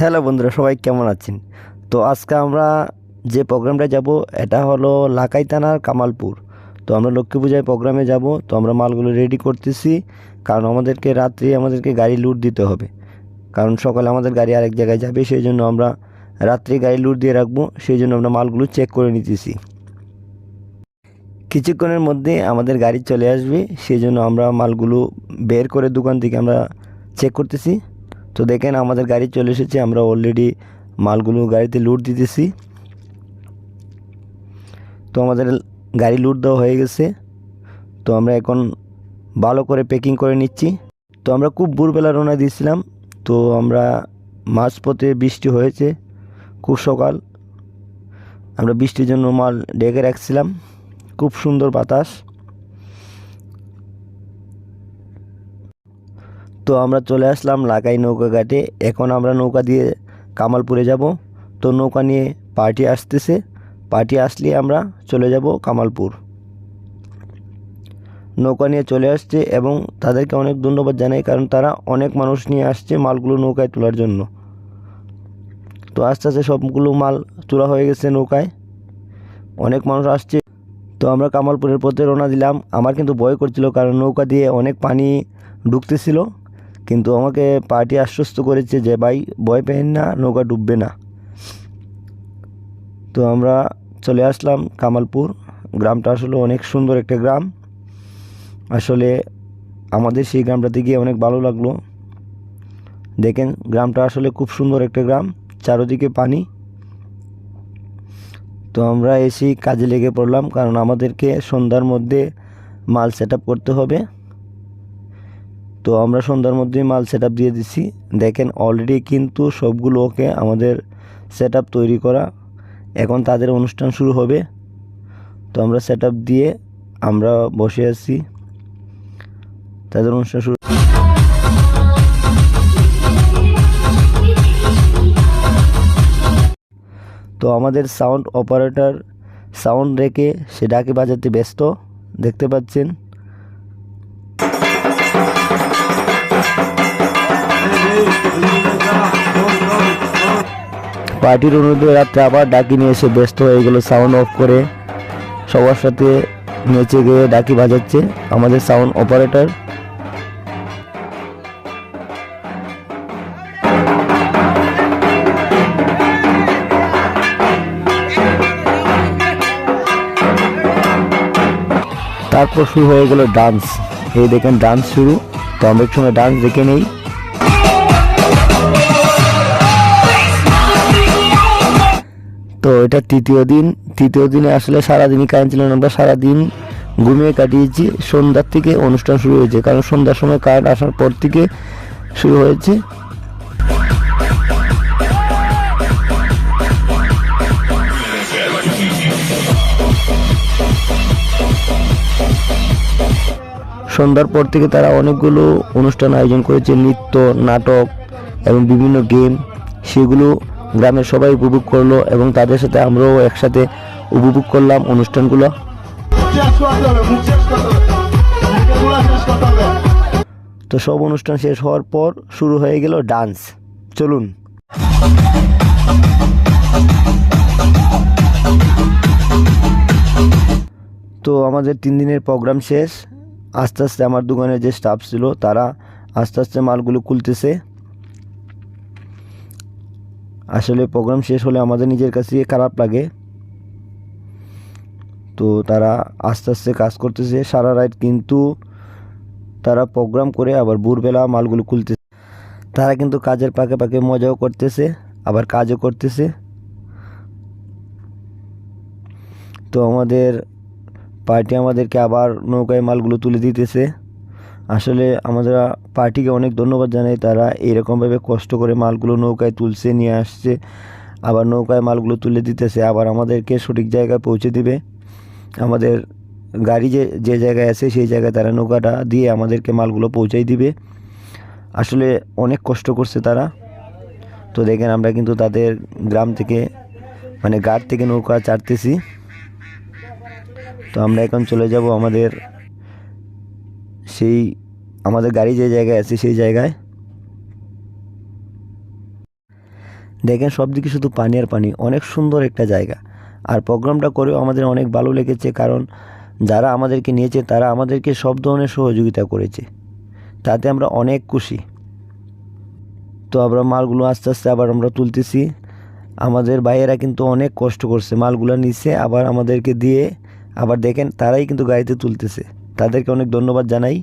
Hello বন্ধুরা, সবাই কেমন আছেন? তো আজকে আমরা যে প্রোগ্রামটা যাব, এটা হলো লাকাই থানার কামালপুর। তো আমরা লক্ষ্মী পূজায় প্রোগ্রামে যাব, তো আমরা মালগুলো রেডি করতেছি, কারণ আমাদেরকে রাত্রি আমাদেরকে গাড়ি লুট দিতে হবে। কারণ সকালে আমাদের গাড়ি আরেক জায়গায় যাবে, সেই জন্য আমরা রাত্রি গাড়ি লুট দিয়ে রাখব, সেই জন্য আমরা মালগুলো চেক করে নিতেছি। কিছুক্ষণের মধ্যে আমাদের গাড়ি চলে আসবে, সেই জন্য আমরা মালগুলো বের করে দোকান থেকে আমরা চেক করতেছি। তো দেখেন আমাদের গাড়ি চলে এসেছে, আমরা অলরেডি মালগুলো গাড়িতে লুট দিতেছি। তো আমাদের গাড়ি লুট দেওয়া হয়ে গেছে। তো আমরা এখন ভালো করে প্যাকিং করে নিচ্ছি। তো আমরা খুব ভোরবেলা রওনা দিয়েছিলাম। তো আমরা মাঝপথে বৃষ্টি হয়েছে, খুব সকাল। আমরা বৃষ্টির জন্য মাল ডেকে রাখছিলাম। খুব সুন্দর বাতাস। তো আমরা চলে আসলাম লাগাই নৌকা ঘাটে। এখন আমরা নৌকা দিয়ে কামালপুরে যাব। তো নৌকা নিয়ে পার্টি আসতেছে। পার্টি আসলে আমরা চলে যাব কামালপুর। নৌকা নিয়ে চলে আসছে এবং তাদেরকে অনেক ধন্যবাদ জানাই, কারণ তারা অনেক মানুষ নিয়ে আসছে মালগুলো নৌকায় তোলার জন্য। তো আস্তে আস্তে সবগুলো মাল তোলা হয়ে গেছে নৌকায়। অনেক মানুষ আসছে। তো আমরা কামালপুরের পথে রওনা দিলাম। আমার কিন্তু ভয় করছিল, কারণ নৌকা দিয়ে অনেক পানি ঢুকতেছিল। কিন্তু আমাকে পার্টি আশ্বস্ত করেছে যে, ভাই, ভয় পেন না, নৌকা ডুববে না। তো আমরা চলে আসলাম কামালপুর। গ্রামটা আসলে অনেক সুন্দর একটা গ্রাম। আসলে আমাদের সেই গ্রামটাতে গিয়ে অনেক ভালো লাগল। দেখেন, গ্রামটা আসলে খুব সুন্দর একটা গ্রাম, চারোদিকে পানি। তো আমরা এসেই কাজে লেগে পড়লাম, কারণ আমাদেরকে সন্ধ্যার মধ্যে মাল সেট করতে হবে। তো আমরা সন্ধ্যার মধ্যেই মাল সেট দিয়ে দিছি। দেখেন অলরেডি কিন্তু সবগুলো ওকে আমাদের সেট তৈরি করা। এখন তাদের অনুষ্ঠান শুরু হবে। তো আমরা সেট দিয়ে আমরা বসে আছি। তাদের অনুষ্ঠান শুরু তো আমাদের সাউন্ড অপারেটর সাউন্ড রেখে সে ডাকে বাজাতে ব্যস্ত। দেখতে পাচ্ছেন? পার্টির অনুরোধে রাত্রে আবার ডাকি নিয়ে এসে ব্যস্ত হয়ে গেল সাউন্ড অফ করে। সবার সাথে নেচে গিয়ে ডাকি বাজাচ্ছে আমাদের সাউন্ড অপারেটর তারপর শুরু হয়ে গেল ডান্স এই দেখেন ডান্স শুরু। তো আমরা সময় ডান্স দেখে নেই। তো এটা তৃতীয় দিন। তৃতীয় দিনে আসলে সারাদিনই কারেন্ট ছিল না, আমরা সারাদিন ঘুমিয়ে কাটিয়েছি। সন্ধ্যার থেকে অনুষ্ঠান শুরু হয়েছে, কারণ সন্ধ্যার সময় কারেন্ট আসার পর থেকে শুরু হয়েছে। সন্ধ্যার পর থেকে তারা অনেকগুলো অনুষ্ঠান আয়োজন করেছে, নৃত্য, নাটক এবং বিভিন্ন গেম। সেগুলো গ্রামের সবাই উপভোগ করল এবং তাদের সাথে আমরাও একসাথে উপভোগ করলাম অনুষ্ঠানগুলো। তো সব অনুষ্ঠান শেষ হওয়ার পর শুরু হয়ে গেল ডান্স। চলুন। তো আমাদের তিন দিনের প্রোগ্রাম শেষ। আস্তে আস্তে আমার দোকানের যে স্টাফ ছিল, তারা আস্তে আস্তে মালগুলো খুলতেছে। আসলে প্রোগ্রাম শেষ হলে আমাদের নিজের কাছে খারাপ লাগে। তো তারা আস্তে আস্তে কাজ করতেছে সারা রাত, কিন্তু তারা প্রোগ্রাম করে আবার ভোরবেলা মালগুলো খুলতেছে তারা কিন্তু কাজের পাকে পাকে মজাও করতেছে, আবার কাজও করতেছে। তো আমাদের পার্টি আমাদেরকে আবার নৌকায় মালগুলো তুলে দিতেছে। আসলে আমরা পার্টিকে অনেক ধন্যবাদ জানাই। তারা এরকমভাবে কষ্ট করে মালগুলো নৌকায় তুলছে, নিয়ে আসছে। আবার নৌকায় মালগুলো তুলে দিতেছে, আবার আমাদেরকে সঠিক জায়গায় পৌঁছে দিবে। আমাদের গাড়ি যে যে জায়গায় আছে, সেই জায়গায় তারা নৌকাটা দিয়ে আমাদেরকে মালগুলো পৌঁছাই দিবে। আসলে অনেক কষ্ট করছে তারা। তো দেখেন আমরা কিন্তু তাদের গ্রাম থেকে মানে ঘাট থেকে নৌকা চাড়তেছি তো আমরা এখন চলে যাব আমাদের সেই আমাদের গাড়ি যে জায়গায় আছে সেই জায়গায়। দেখেন সব দিকে শুধু পানি আর পানি, অনেক সুন্দর একটা জায়গা। আর প্রোগ্রামটা করেও আমাদের অনেক ভালো লেগেছে, কারণ যারা আমাদেরকে নিয়েছে, তারা আমাদেরকে সব ধরনের সহযোগিতা করেছে। তাতে আমরা অনেক খুশি। তো আমরা মালগুলো আস্তে আস্তে আবার আমরা তুলতেছি। আমাদের ভাইয়েরা কিন্তু অনেক কষ্ট করছে, মালগুলো নিচ্ছে আবার আমাদেরকে দিয়ে আবার দেখেন তারাই কিন্তু গাড়িতে তুলতেছে। তাদেরকে অনেক ধন্যবাদ জানাই।